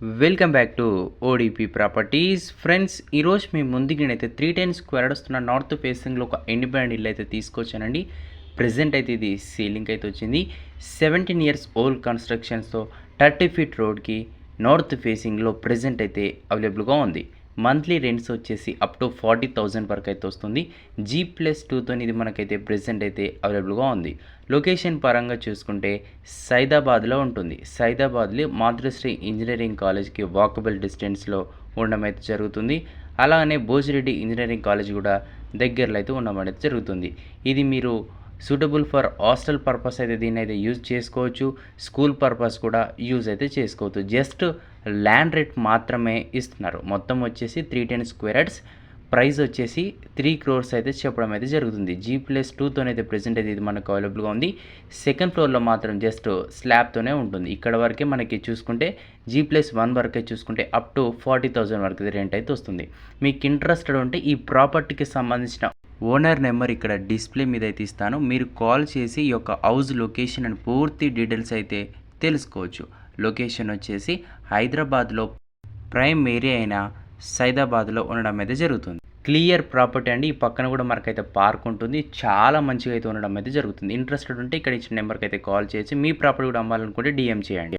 Welcome back to ODP properties. Friends ఈరోజు మీ ముందుకి నేనైతే త్రీ టెన్ స్క్వేర్ వస్తున్న నార్త్ ఫేసింగ్లో ఒక ఇండిపెండెంట్ ఇల్లు అయితే తీసుకొచ్చానండి. ప్రజెంట్ అయితే ఇది సీలింగ్ అయితే వచ్చింది. సెవెంటీన్ ఇయర్స్ ఓల్డ్ కన్స్ట్రక్షన్స్తో థర్టీ ఫీట్ రోడ్కి నార్త్ ఫేసింగ్లో ప్రజెంట్ అయితే అవైలబుల్గా ఉంది. మంత్లీ రెంట్స్ వచ్చేసి అప్ టు ఫార్టీ థౌజండ్ వరకు అయితే వస్తుంది జీ ప్లస్ టూతో ఇది మనకైతే ప్రెసెంట్ అయితే అవైలబుల్గా ఉంది. లొకేషన్ పరంగా చూసుకుంటే సైదాబాద్లో ఉంటుంది. సైదాబాద్లో మాతృశ్రీ ఇంజనీరింగ్ కాలేజ్కి వాకబుల్ డిస్టెన్స్లో ఉండడం అయితే జరుగుతుంది. అలానే భోజిరెడ్డి ఇంజనీరింగ్ కాలేజ్ కూడా దగ్గరలో అయితే ఉండడం అనేది జరుగుతుంది. ఇది మీరు సూటబుల్ ఫర్ హాస్టల్ పర్పస్ అయితే దీన్ని అయితే యూజ్ చేసుకోవచ్చు. స్కూల్ పర్పస్ కూడా యూజ్ అయితే చేసుకోవచ్చు. జస్ట్ ల్యాండ్ రేట్ మాత్రమే ఇస్తున్నారు. మొత్తం వచ్చేసి three ten square yards price వచ్చేసి త్రీ క్రోర్స్ అయితే చెప్పడం అయితే జరుగుతుంది. జీ ప్లస్ టూతోనైతే ప్రెసెంట్ అయితే ఇది మనకు అవైలబుల్గా ఉంది. సెకండ్ ఫ్లోర్లో మాత్రం జస్ట్ స్లాబ్తోనే ఉంటుంది. ఇక్కడ వరకే మనకి చూసుకుంటే జీ ప్లస్ వన్ వరకే చూసుకుంటే అప్ టు ఫార్టీ థౌజండ్ వరకు రెంట్ అయితే వస్తుంది. మీకు ఇంట్రెస్టెడ్ ఉంటే ఈ ప్రాపర్టీకి సంబంధించిన ఓనర్ నెంబర్ ఇక్కడ డిస్ప్లే మీద అయితే ఇస్తాను. మీరు కాల్ చేసి ఈ యొక్క హౌస్ లొకేషన్ అండ్ పూర్తి డీటెయిల్స్ అయితే తెలుసుకోవచ్చు. లొకేషన్ వచ్చేసి హైదరాబాద్లో ప్రైమ్ ఏరియా అయిన సైదాబాద్లో ఉండడం అయితే జరుగుతుంది. క్లియర్ ప్రాపర్టీ అండి. ఈ పక్కన కూడా మనకైతే పార్క్ ఉంటుంది. చాలా మంచిగా అయితే ఉండడం అయితే జరుగుతుంది. ఇంట్రెస్టెడ్ ఉంటే ఇక్కడ ఇచ్చిన నెంబర్కి అయితే కాల్ చేసి మీ ప్రాపర్టీ కూడా అమ్మాలనుకుంటే డిఎం చేయండి.